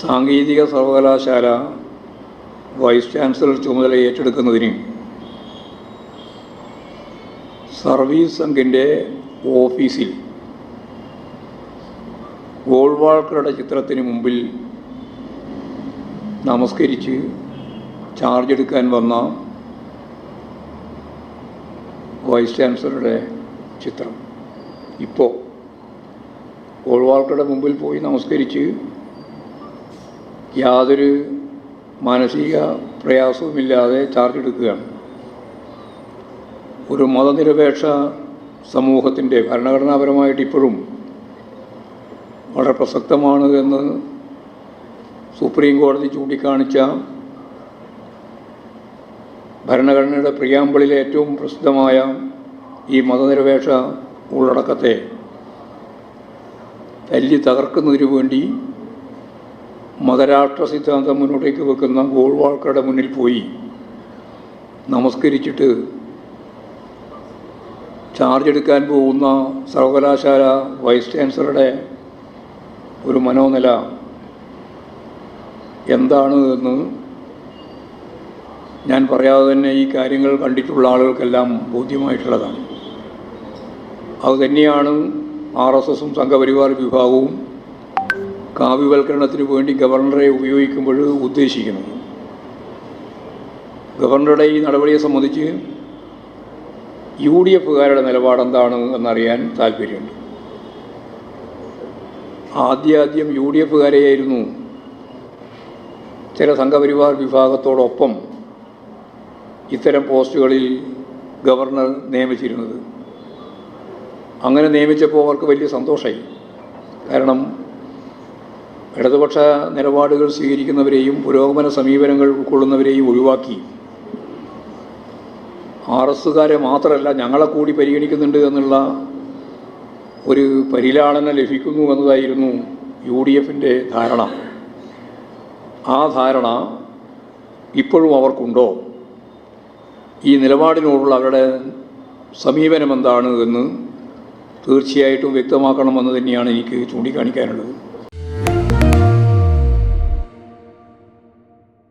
സാങ്കേതിക സർവകലാശാല vice chancellor ചുമതല ഏറ്റെടുക്കുന്നതിന് സർവീസ് സംഘിന്റെ ഓഫീസിൽ ഗോൾവാൾക്കറുടെ ചിത്രത്തിന് മുമ്പിൽ നമസ്കരിച്ച് ചാർജ് എടുക്കാൻ വന്ന വൈസ് ചാൻസലറുടെ ചിത്രം. ഇപ്പോൾ ഗോൾവാൾക്കറുടെ മുമ്പിൽ പോയി നമസ്കരിച്ച് യാതൊരു മാനസിക പ്രയാസവുമില്ലാതെ ചാർജ് എടുക്കുകയാണ് ഒരു മതനിരപേക്ഷ സമൂഹത്തിന്റെ ഭരണഘടനാപരമായിട്ട് ഇപ്പോഴും വളരെ പ്രസക്തമാണ് എന്ന് സുപ്രീം കോടതി ചൂണ്ടിക്കാണിച്ച ഭരണഘടനയുടെ പ്രിയാമ്പിളിലെ ഏറ്റവും പ്രസിദ്ധമായ ഈ മതനിരപേക്ഷ ഉള്ളടക്കത്തെ തല്ലി തകർക്കുന്നതിനു വേണ്ടി മതരാഷ്ട്ര സിദ്ധാന്തം മുന്നോട്ടേക്ക് വെക്കുന്ന ഗോൾവാൾക്കറുടെ മുന്നിൽ പോയി നമസ്കരിച്ചിട്ട് ചാർജ് എടുക്കാൻ പോകുന്ന സർവകലാശാല വൈസ് ചാൻസലറുടെ ഒരു മനോനില എന്താണ് എന്ന് ഞാൻ പറയാതെ തന്നെ ഈ കാര്യങ്ങൾ കണ്ടിട്ടുള്ള ആളുകൾക്കെല്ലാം ബോധ്യമായിട്ടുള്ളതാണ്. അതുതന്നെയാണ് ആർ എസ് എസും സംഘപരിവാർ വിഭാഗവും കാവ്യവൽക്കരണത്തിന് വേണ്ടി ഗവർണറെ ഉപയോഗിക്കുമ്പോൾ ഉദ്ദേശിക്കുന്നത്. ഗവർണറുടെ ഈ നടപടിയെ സംബന്ധിച്ച് യു ഡി എഫുകാരുടെ നിലപാടെന്താണ് എന്നറിയാൻ താല്പര്യമുണ്ട്. ആദ്യാദ്യം യു ഡി എഫുകാരെയായിരുന്നു ചില സംഘപരിവാർ വിഭാഗത്തോടൊപ്പം ഇത്തരം പോസ്റ്റുകളിൽ ഗവർണർ നിയമിച്ചിരുന്നത്. അങ്ങനെ നിയമിച്ചപ്പോൾ അവർക്ക് വലിയ സന്തോഷമായി. കാരണം ഇടതുപക്ഷ നിലപാടുകൾ സ്വീകരിക്കുന്നവരെയും പുരോഗമന സമീപനങ്ങൾ ഉൾക്കൊള്ളുന്നവരെയും ഒഴിവാക്കി. ആർ എസ്സുകാരെ മാത്രമല്ല ഞങ്ങളെ കൂടി പരിഗണിക്കുന്നുണ്ട് എന്നുള്ള ഒരു പരിലാളന ലഭിക്കുന്നു എന്നതായിരുന്നു യു ഡി എഫിന്റെ ധാരണ. ആ ധാരണ ഇപ്പോഴും അവർക്കുണ്ടോ? ഈ നിലപാടിനോടുള്ള അവരുടെ സമീപനം എന്താണ് എന്ന് തീർച്ചയായിട്ടും വ്യക്തമാക്കണമെന്ന് തന്നെയാണ് എനിക്ക് ചൂണ്ടിക്കാണിക്കാനുള്ളത്.